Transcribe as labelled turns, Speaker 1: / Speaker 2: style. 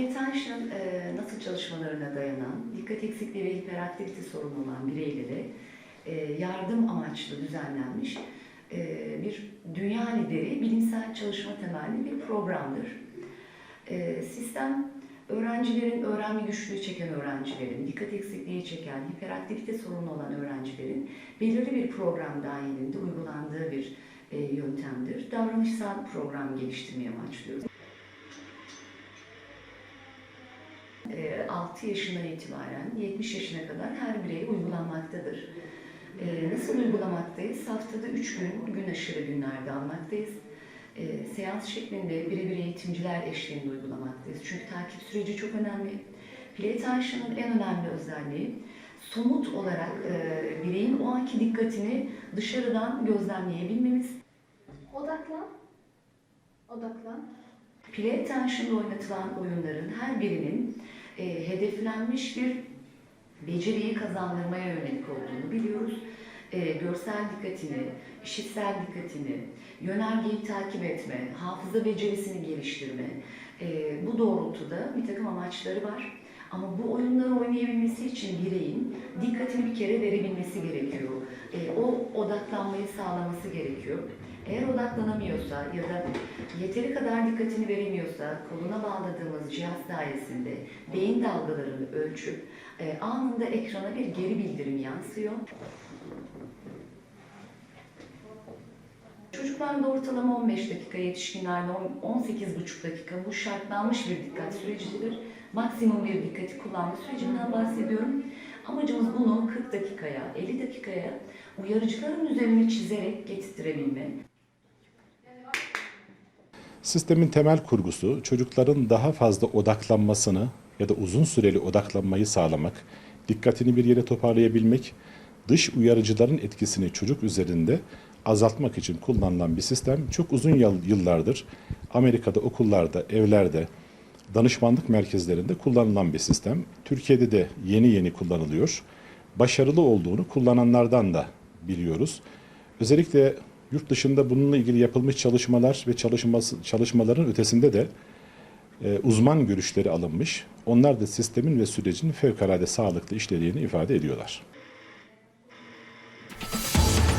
Speaker 1: Attention e, nasıl çalışmalarına dayanan, dikkat eksikliği ve hiperaktivite sorunu olan bireylere e, yardım amaçlı düzenlenmiş e, bir dünya lideri bilimsel çalışma temelli bir programdır. E, sistem öğrencilerin öğrenme güçlüğü çeken öğrencilerin, dikkat eksikliği çeken, hiperaktivite sorunu olan öğrencilerin belirli bir program dahilinde uygulandığı bir e, yöntemdir. Davranışsal program geliştirmeye amaçlıyoruz. 6 yaşından itibaren 70 yaşına kadar her bireye uygulanmaktadır. E, Nasıl uygulamaktayız? Haftada 3 gün, gün aşırı günlerde almaktayız. E, Seans şeklinde birebir eğitimciler eşliğinde uygulamaktayız. Çünkü takip süreci çok önemli. Attention'ın en önemli özelliği somut olarak e, bireyin o anki dikkatini dışarıdan gözlemleyebilmemiz.
Speaker 2: Odaklan. Odaklan.
Speaker 1: Attention'da oynatılan oyunların her birinin e, hedeflenmiş bir beceriyi kazandırmaya yönelik olduğunu biliyoruz. E, görsel dikkatini, işitsel dikkatini, yönergeyi takip etme, hafıza becerisini geliştirme, e, bu doğrultuda bir takım amaçları var. Ama bu oyunları oynayabilmesi için bireyin dikkatini bir kere verebilmesi gerekiyor. E, o odaklanmayı sağlaması gerekiyor. Eğer odaklanamıyorsa ya da yeteri kadar dikkatini veremiyorsa koluna bağladığımız cihaz sayesinde beyin dalgalarını ölçüp e, anında ekrana bir geri bildirim yansıyor. Çocuklarda ortalama 15 dakika, yetişkinlerde 18,5 dakika bu şartlanmış bir dikkat sürecidir. Maksimum bir dikkati kullanma sürecinden bahsediyorum. Amacımız bunu 40 dakikaya, 50 dakikaya uyarıcıların üzerine çizerek getirtirebilme.
Speaker 3: Sistemin temel kurgusu çocukların daha fazla odaklanmasını ya da uzun süreli odaklanmayı sağlamak, dikkatini bir yere toparlayabilmek, dış uyarıcıların etkisini çocuk üzerinde azaltmak için kullanılan bir sistem. Çok uzun yıl- yıllardır Amerika'da okullarda, evlerde, danışmanlık merkezlerinde kullanılan bir sistem. Türkiye'de de yeni yeni kullanılıyor. Başarılı olduğunu kullananlardan da biliyoruz. Özellikle yurt dışında bununla ilgili yapılmış çalışmalar ve çalışması, çalışmaların ötesinde de e, uzman görüşleri alınmış. Onlar da sistemin ve sürecin fevkalade sağlıklı işlediğini ifade ediyorlar.